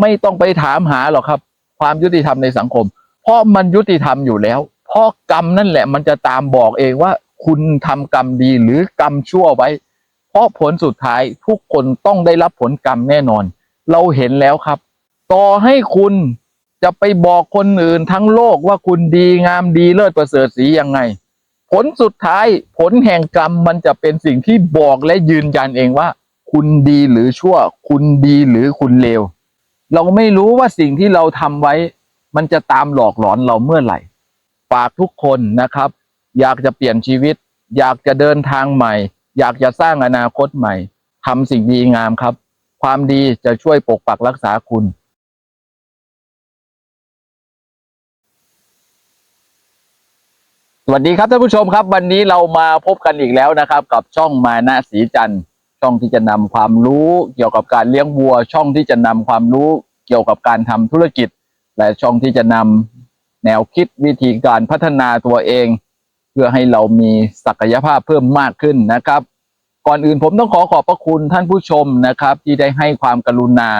ไม่ต้องไปถามหาหรอกครับ ความยุติธรรมในสังคม เพราะมันยุติธรรมอยู่แล้ว เพราะกรรมนั่นแหละมันจะตามบอกเองว่า คุณทำกรรมดีหรือกรรมชั่วไว้ เพราะผลสุดท้ายทุกคนต้องได้รับผลกรรมแน่นอน เราเห็นแล้วครับ ต่อให้คุณจะไปบอกคนอื่นทั้งโลกว่าคุณดีงามดีเลิศประเสริฐสียังไง ผลสุดท้ายผลแห่งกรรมมันจะเป็นสิ่งที่บอกและยืนยันเองว่า คุณดีหรือชั่ว คุณดีหรือคุณเลว เราไม่รู้ว่าสิ่งที่เราทำไว้ มันจะตามหลอกหลอนเราเมื่อไหร่ฝากทุกคนนะครับ อยากจะเปลี่ยนชีวิต อยากจะเดินทางใหม่ อยากจะสร้างอนาคตใหม่ทำสิ่งดีงามครับ ความดีจะช่วยปกปักรักษาคุณสวัสดีครับท่านผู้ชมครับ วันนี้เรามาพบกันอีกแล้วนะครับ กับช่องมานะสีจันทร์ ช่องที่จะนำความรู้เกี่ยวกับการเลี้ยงวัว ช่องที่จะนำความรู้เกี่ยวกับการทำธุรกิจ และช่องที่จะนำแนวคิดวิธีการพัฒนาตัวเอง เพื่อให้เรามีศักยภาพเพิ่มมากขึ้นนะครับ ก่อนอื่นผมต้องขอขอบพระคุณท่านผู้ชมนะครับ ที่ได้ให้ความกรุณา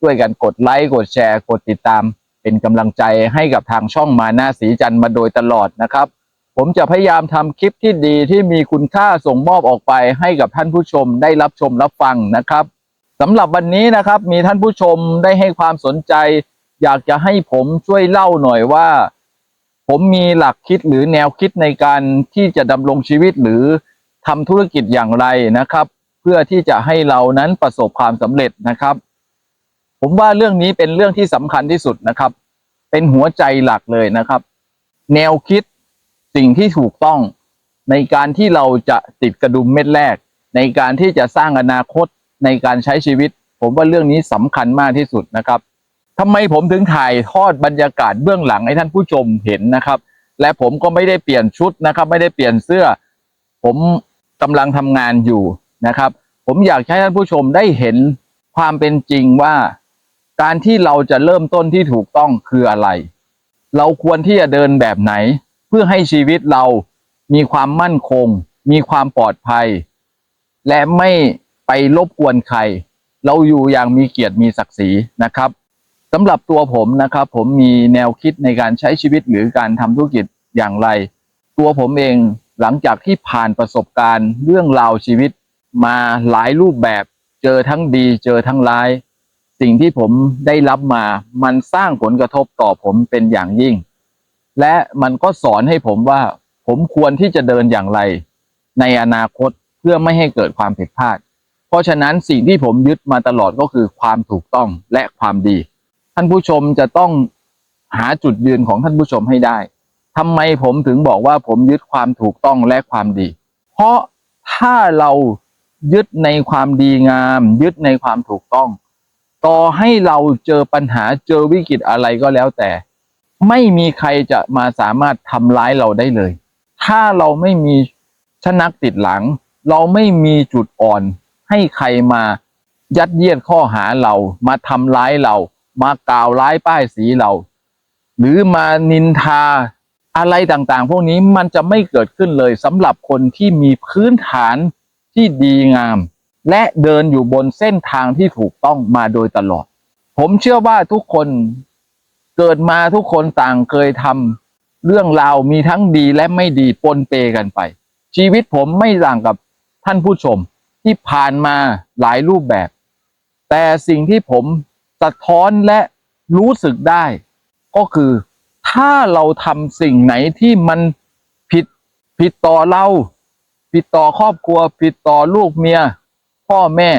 ช่วยกันกดไลค์กดแชร์ กดติดตาม เป็นกำลังใจให้กับทางช่องมาหน้าสีจันทร์มาโดยตลอดนะครับ ผมจะพยายามทำคลิปที่ดีที่มีคุณค่าส่งมอบออกไปให้กับท่านผู้ชมได้รับชมรับฟังนะครับสำหรับวันนี้นะครับมีท่านผู้ชมได้ให้ความสนใจ อยากจะให้ผมช่วยเล่าหน่อยว่า ผมมีหลักคิดหรือแนวคิดในการที่จะดำรงชีวิตหรือทำธุรกิจอย่างไรนะครับ เพื่อที่จะให้เรานั้นประสบความสำเร็จนะครับ ผมว่าเรื่องนี้เป็นเรื่องที่สำคัญที่สุดนะครับ เป็นหัวใจหลักเลยนะครับ แนวคิด สิ่งที่ถูกต้องในการที่เราจะติดกระดุมเม็ดแรก ในการที่จะสร้างอนาคตในการใช้ชีวิต ผมว่าเรื่องนี้สำคัญมากที่สุดนะครับทำไมผมถึงถ่ายทอดบรรยากาศเบื้องหลังให้ท่านผู้ชมเห็นนะครับ และผมก็ไม่ได้เปลี่ยนชุดนะครับ ไม่ได้เปลี่ยนเสื้อ ผมกำลังทำงานอยู่นะครับ ผมอยากให้ท่านผู้ชมได้เห็นความเป็นจริงว่า การที่เราจะเริ่มต้นที่ถูกต้องคืออะไร เราควรที่จะเดินแบบไหน พื่อให้ชีวิตเรามีความมั่นคง มีความปลอดภัย และไม่ไปรบกวนใคร เราอยู่อย่างมีเกียรติมีศักดิ์ศรีนะครับสำหรับตัวผมนะครับ ผมมีแนวคิดในการใช้ชีวิตหรือการทำธุรกิจอย่างไร ตัวผมเองหลังจากที่ผ่านประสบการณ์เรื่องราวชีวิตมาหลายรูปแบบ เจอทั้งดี เจอทั้งร้าย สิ่งที่ผมได้รับมามันสร้างผลกระทบต่อผมเป็นอย่างยิ่ง และมันก็สอนให้ผมว่า ผมควรที่จะเดินอย่างไร ในอนาคตเพื่อไม่ให้เกิดความผิดพลาด เพราะฉะนั้นสิ่งที่ผมยึดมาตลอดก็คือความถูกต้องและความดี ท่านผู้ชมจะต้องหาจุดยืนของท่านผู้ชมให้ได้ทำไมผมถึงบอกว่าผมยึดความถูกต้องและความดี เพราะถ้าเรายึดในความดีงาม ยึดในความถูกต้อง ต่อให้เราเจอปัญหาเจอวิกฤตอะไรก็แล้วแต่ ไม่มีใครจะมาสามารถทำร้ายเราได้เลย ถ้าเราไม่มีชนักติดหลัง เราไม่มีจุดอ่อน ให้ใครมายัดเยียดข้อหาเรา มาทำร้ายเรา มากล่าวร้ายป้ายสีเรา หรือมานินทาอะไรต่างๆ พวกนี้มันจะไม่เกิดขึ้นเลยสำหรับคนที่มีพื้นฐานที่ดีงาม และเดินอยู่บนเส้นทางที่ถูกต้องมาโดยตลอด ผมเชื่อว่าทุกคน เกิดมาทุกคนต่างเคยทำเรื่องราวมีทั้งดีและไม่ดีปนเปกันไป ชีวิตผมไม่ต่างกับท่านผู้ชมที่ผ่านมาหลายรูปแบบ แต่สิ่งที่ผมสะท้อนและรู้สึกได้ ก็คือถ้าเราทำสิ่งไหนที่มันผิดผิดต่อเรา ผิดต่อครอบครัว ผิดต่อลูกเมีย พ่อแม่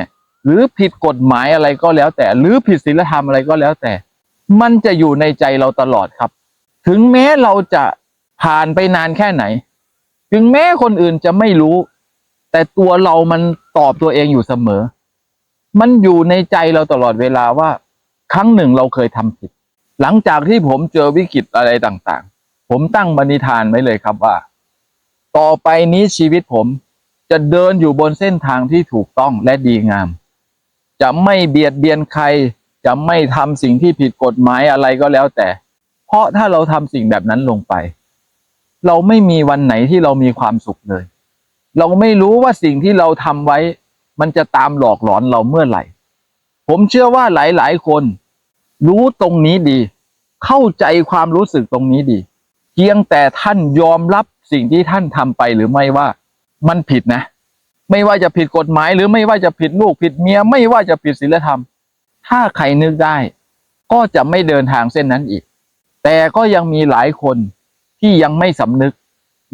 หรือผิดกฎหมายอะไรก็แล้วแต่ หรือผิดศีลธรรมอะไรก็แล้วแต่ มันจะอยู่ในใจเราตลอดครับ ถึงแม้เราจะผ่านไปนานแค่ไหน ถึงแม้คนอื่นจะไม่รู้ แต่ตัวเรามันตอบตัวเองอยู่เสมอ มันอยู่ในใจเราตลอดเวลาว่า ครั้งหนึ่งเราเคยทำผิด หลังจากที่ผมเจอวิกฤตอะไรต่างๆ ผมตั้งบณิธานไว้เลยครับว่า ต่อไปนี้ชีวิตผมจะเดินอยู่บนเส้นทางที่ถูกต้องและดีงาม จะไม่เบียดเบียนใคร จะไม่ทำสิ่งที่ผิดกฎหมายอะไรก็แล้วแต่ เพราะถ้าเราทำสิ่งแบบนั้นลงไป เราไม่มีวันไหนที่เรามีความสุขเลย เราไม่รู้ว่าสิ่งที่เราทำไว้ มันจะตามหลอกหลอนเราเมื่อไหร่ ผมเชื่อว่าหลายๆคน รู้ตรงนี้ดี เข้าใจความรู้สึกตรงนี้ดี เพียงแต่ท่านยอมรับสิ่งที่ท่านทำไปหรือไม่ว่ามันผิดนะ ไม่ว่าจะผิดกฎหมาย หรือไม่ว่าจะผิดลูกผิดเมีย ไม่ว่าจะผิดศีลธรรม ถ้าใครนึกได้ ก็จะไม่เดินทางเส้นนั้นอีก แต่ก็ยังมีหลายคนที่ยังไม่สำนึก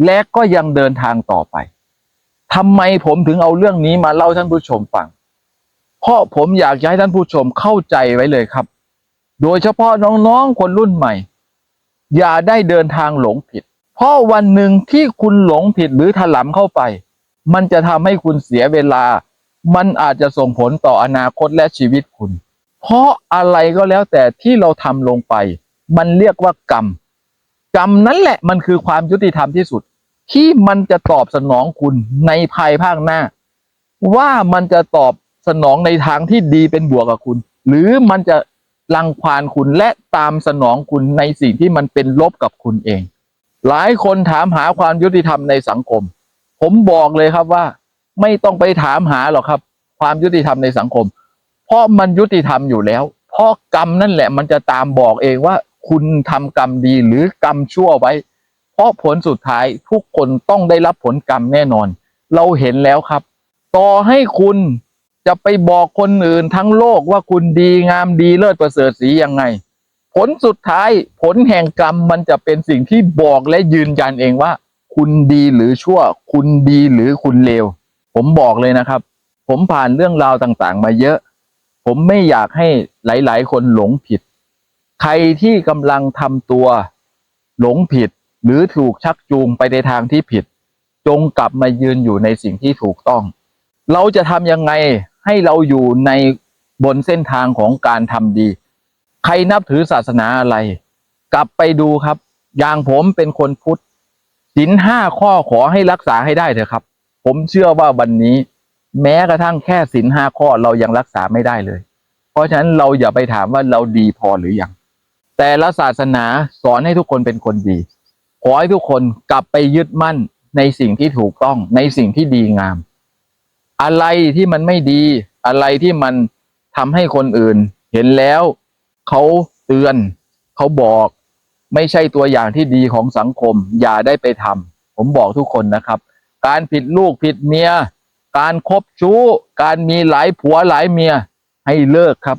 และก็ยังเดินทางต่อไปทำไมผมถึงเอาเรื่องนี้มาเล่าท่านผู้ชมฟัง เพราะผมอยากจะให้ท่านผู้ชมเข้าใจไว้เลยครับ โดยเฉพาะน้องๆคนรุ่นใหม่ อย่าได้เดินทางหลงผิด เพราะวันหนึ่งที่คุณหลงผิดหรือถลำเข้าไป มันจะทำให้คุณเสียเวลา มันอาจจะส่งผลต่ออนาคตและชีวิตคุณ เพราะอะไรก็แล้วแต่ที่เราทำลงไป มันเรียกว่ากรรม กรรมนั้นแหละมันคือความยุติธรรมที่สุด ที่มันจะตอบสนองคุณในภายภาคหน้า ว่ามันจะตอบสนองในทางที่ดีเป็นบวกกับคุณ หรือมันจะรังควานคุณและตามสนองคุณในสิ่งที่มันเป็นลบกับคุณเอง หลายคนถามหาความยุติธรรมในสังคม ผมบอกเลยครับว่า ไม่ต้องไปถามหาหรอกครับ ความยุติธรรมในสังคม เพราะมันยุติธรรมอยู่แล้ว เพราะกรรมนั่นแหละมันจะตามบอกเองว่า คุณทำกรรมดีหรือกรรมชั่วไว้ เพราะผลสุดท้ายทุกคนต้องได้รับผลกรรมแน่นอน เราเห็นแล้วครับ ต่อให้คุณจะไปบอกคนอื่นทั้งโลกว่าคุณดีงามดีเลิศประเสริฐสียังไง ผลสุดท้ายผลแห่งกรรมมันจะเป็นสิ่งที่บอกและยืนยันเองว่า คุณดีหรือชั่ว คุณดีหรือคุณเลวผมบอกเลยนะครับ ผมผ่านเรื่องราวต่างๆ มาเยอะ ผมไม่อยากให้หลาย ๆ คนหลงผิด ใครที่กำลังทำตัวหลงผิดหรือถูกชักจูงไปในทางที่ผิด จงกลับมายืนอยู่ในสิ่งที่ถูกต้อง เราจะทำยังไงให้เราอยู่ในบนเส้นทางของการทำดี ใครนับถือศาสนาอะไร กลับไปดูครับ อย่างผมเป็นคนพุทธศีลห้าข้อขอให้รักษาให้ได้เถอะครับ ผมเชื่อว่าวันนี้ แม้กระทั่งแค่ศีลห้าข้อเรายังรักษาไม่ได้เลย เพราะฉะนั้นเราอย่าไปถามว่าเราดีพอหรือยัง แต่ละศาสนาสอนให้ทุกคนเป็นคนดี ขอให้ทุกคนกลับไปยึดมั่นในสิ่งที่ถูกต้องในสิ่งที่ดีงาม อะไรที่มันไม่ดี อะไรที่มันทำให้คนอื่น เห็นแล้วเขาเตือนเขาบอก ไม่ใช่ตัวอย่างที่ดีของสังคม อย่าได้ไปทำผมบอกทุกคนนะครับ การผิดลูกผิดเมีย การคบชู้ การมีหลายผัวหลายเมียให้เลิกครับ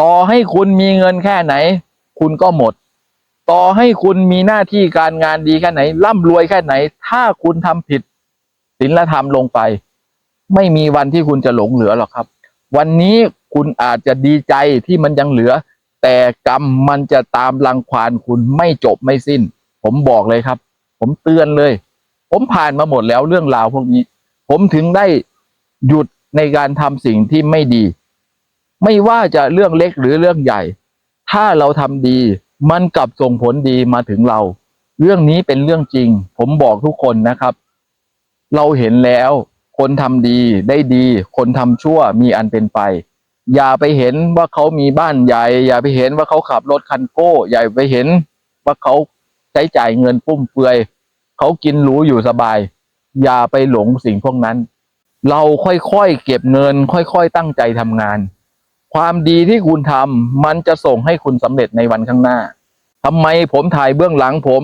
ต่อให้คุณมีเงินแค่ไหน คุณก็หมด ต่อให้คุณมีหน้าที่การงานดีแค่ไหน ร่ำรวยแค่ไหน ถ้าคุณทำผิดศีลธรรมลงไป ไม่มีวันที่คุณจะหลงเหลือหรอกครับ วันนี้คุณอาจจะดีใจที่มันยังเหลือ แต่กรรมมันจะตามรังควานคุณไม่จบไม่สิ้น ผมบอกเลยครับ ผมเตือนเลย ผมผ่านมาหมดแล้วเรื่องราวพวกนี้ ผมถึงได้หยุดในการทำสิ่งที่ไม่ดี ไม่ว่าจะเรื่องเล็กหรือเรื่องใหญ่ ถ้าเราทำดี มันกลับส่งผลดีมาถึงเรา เรื่องนี้เป็นเรื่องจริง ผมบอกทุกคนนะครับ เราเห็นแล้ว คนทำดีได้ดี คนทำชั่วมีอันเป็นไป อย่าไปเห็นว่าเขามีบ้านใหญ่ อย่าไปเห็นว่าเขาขับรถคันโก้ อย่าไปเห็นว่าเขาใช้จ่ายเงินฟุ่มเฟือย เขากินหรูอยู่สบาย อย่าไปหลงสิ่งพวกนั้น เราค่อยๆเก็บเงิน ค่อยๆตั้งใจทำงาน ความดีที่คุณทำมันจะส่งให้คุณสำเร็จในวันข้างหน้าทำไมผมถ่ายเบื้องหลังผม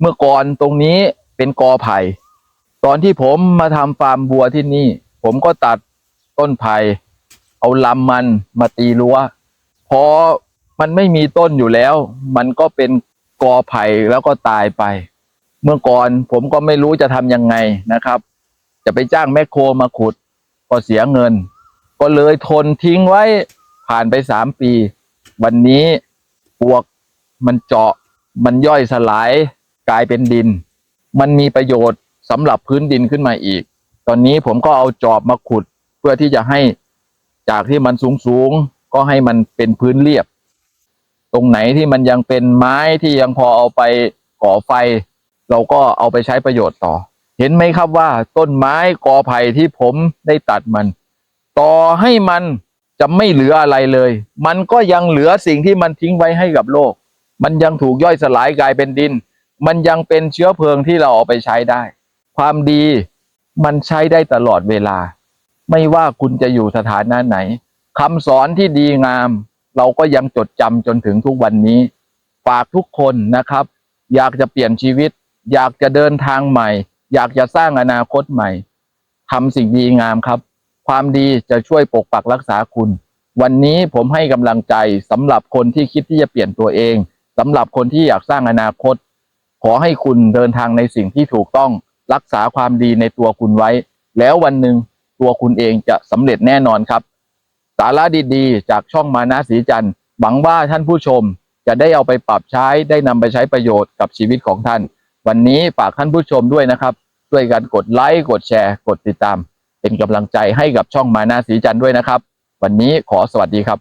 เมื่อก่อนตรงนี้เป็นกอไผ่ ตอนที่ผมมาทำฟาร์มบัวที่นี่ ผมก็ตัดต้นไผ่เอาลำมันมาตีรั้วพอมันไม่มีต้นอยู่แล้ว มันก็เป็นกอไผ่แล้วก็ตายไป เมื่อก่อนผมก็ไม่รู้จะทำยังไงนะครับ จะไปจ้างแมคโครมาขุดก็เสียเงิน ก็เลยทนทิ้งไว้ผ่านไปสามปี วันนี้ปวกมันเจาะมันย่อยสลายกลายเป็นดิน มันมีประโยชน์สำหรับพื้นดินขึ้นมาอีก ตอนนี้ผมก็เอาจอบมาขุดเพื่อที่จะให้จากที่มันสูงสูงๆก็ให้มันเป็นพื้นเรียบ ตรงไหนที่มันยังเป็นไม้ที่ยังพอเอาไปก่อไฟ เราก็เอาไปใช้ประโยชน์ต่อ เห็นไหมครับว่าต้นไม้กอไผ่ที่ผมได้ตัดมัน ต่อให้มันจะไม่เหลืออะไรเลย มันก็ยังเหลือสิ่งที่มันทิ้งไว้ให้กับโลก มันยังถูกย่อยสลายกลายเป็นดิน มันยังเป็นเชื้อเพลิงที่เราเอาไปใช้ได้ ความดีมันใช้ได้ตลอดเวลา ไม่ว่าคุณจะอยู่สถานะไหนคำสอนที่ดีงาม เราก็ยังจดจำจนถึงทุกวันนี้ ฝากทุกคนนะครับ อยากจะเปลี่ยนชีวิต อยากจะเดินทางใหม่ อยากจะสร้างอนาคตใหม่ทำสิ่งดีงามครับ ความดีจะช่วยปกปักรักษาคุณ วันนี้ผมให้กำลังใจสำหรับคนที่คิดที่จะเปลี่ยนตัวเองสำหรับคนที่อยากสร้างอนาคต ขอให้คุณเดินทางในสิ่งที่ถูกต้องรักษาความดีในตัวคุณไว้ แล้ววันหนึ่งตัวคุณเองจะสำเร็จแน่นอนครับ สาระดีๆ จากช่องมานะสีจันทร์หวังว่าท่านผู้ชมจะได้เอาไปปรับใช้ได้นำไปใช้ประโยชน์กับชีวิตของท่าน วันนี้ฝากท่านผู้ชมด้วยนะครับช่วยกันกดไลค์กดแชร์ กดติดตาม เป็นกำลังใจให้กับช่องมานาสีจันด้วยนะครับ วันนี้ขอสวัสดีครับ